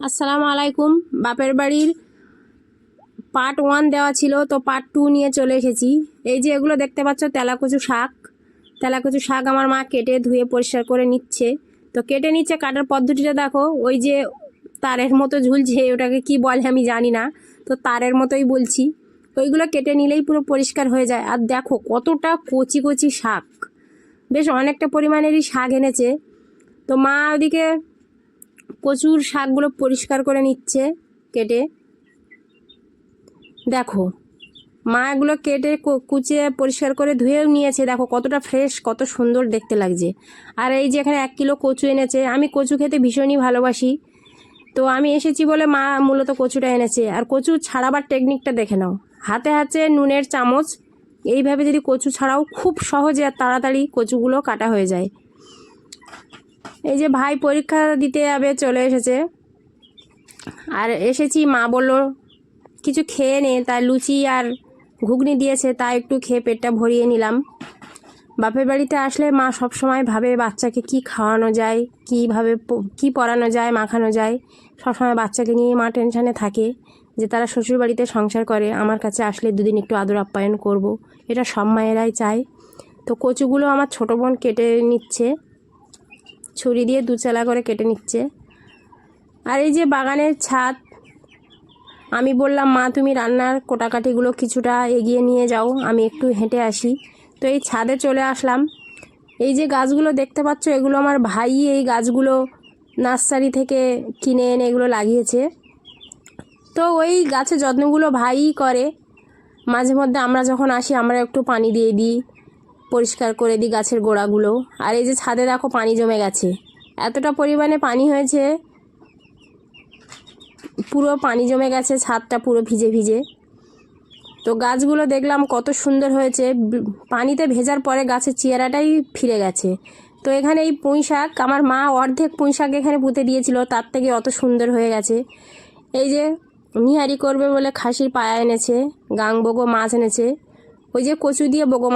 আসসালামু আলাইকুম। বাপের বাড়ির পার্ট ওয়ান দেওয়া ছিল, তো পার্ট টু নিয়ে চলে এসেছি। এই যে এগুলো দেখতে পাচ্ছ, তেলাকুচু শাক। তেলাকুচু শাক আমার মা কেটে ধুয়ে পরিষ্কার করে নিচ্ছে। তো কেটে নিচ্ছে, কাটার পদ্ধতিটা দেখো, ওই যে তারের মতো ঝুলছে, ওটাকে কি বলে আমি জানি না, তো তারের মতোই বলছি। ওইগুলো কেটে নিলেই পুরো পরিষ্কার হয়ে যায়। আর দেখো কতটা কচি কচি শাক। বেশ অনেকটা পরিমাণেরই শাক এনেছে। তো মা ওদিকে প্রচুর শাকগুলো পরিষ্কার করে নিচ্ছে কেটে। দেখো, মা এগুলো কেটে কু- কুচিয়ে পরিষ্কার করে ধুয়েও নিয়েছে। দেখো, কতটা ফ্রেশ কত সুন্দর দেখতে লাগছে। আর এই যে এখানে এক কিলো কচু এনেছে। আমি কচু খেতে ভীষণই ভালোবাসি। তো আমি এসেছি বলে মা মূলত কচুটা এনেছে। আর কচু ছাড়াবার টেকনিকটা দেখে নাও। হাতে হাতে নুনের চামচ। এইভাবে যদি কচু ছাড়াও খুব সহজে আর তাড়াতাড়ি কচুগুলো কাটা হয়ে যায়। এই যে ভাই পরীক্ষা দিতে যাবে, চলে এসেছে। আর এসেছি, মা বলল, কিছু খেয়ে নে। তাই লুচি আর ঘুগনি দিয়েছে তাই একটু খেয়ে পেটটা ভরিয়ে নিলাম। বাপের বাড়িতে আসলে মা সব সময় ভাবে বাচ্চাকে কি খাওয়ানো যায়, কীভাবে কি পড়ানো যায়, মাখানো যায়। সবসময় বাচ্চাকে নিয়ে মা টেনশানে থাকে যে তারা শ্বশুর বাড়িতে সংসার করে। আমার কাছে আসলে দুদিন একটু আদর আপ্যায়ন করব। এটা সব মায়েরাই চায়। তো কচুগুলো আমার ছোটো বোন কেটে নিচ্ছে। ছুরি দিয়ে দুচালা করে কেটে নিচ্ছে। আর এই যে বাগানের ছাদ, আমি বললাম, মা, তুমি রান্নার কোটাকাটিগুলো কিছুটা এগিয়ে নিয়ে যাও, আমি একটু হেঁটে আসি। তো এই ছাদে চলে আসলাম। এই যে গাছগুলো দেখতে পাচ্ছ, এগুলো আমার ভাই এই গাছগুলো নার্সারি থেকে কিনে এনে এগুলো লাগিয়েছে। তো ওই গাছের যত্নগুলো ভাইই করে। মাঝে মধ্যে আমরা যখন আসি, আমরা একটু পানি দিয়ে দিই। পরিষ্কার করে দিই গাছের গোড়াগুলো। আর এই যে ছাদে দেখো পানি জমে গেছে। এতটা পরিমাণে পানি হয়েছে, পুরো পানি জমে গেছে, ছাদটা পুরো ভিজে ভিজে। তো গাছগুলো দেখলাম কত সুন্দর হয়েছে। পানিতে ভেজার পরে গাছের চেহারাটাই ফিরে গেছে। তো এখানে এই পুঁই শাক, আমার মা অর্ধেক পুঁই শাক এখানে পুঁতে দিয়েছিল, তার থেকে অত সুন্দর হয়ে গেছে। এই যে নিহারি করবে বলে খাসির পায়া এনেছে, গাং বগো মাছ এনেছে। ওই যে কচু দিয়ে বগো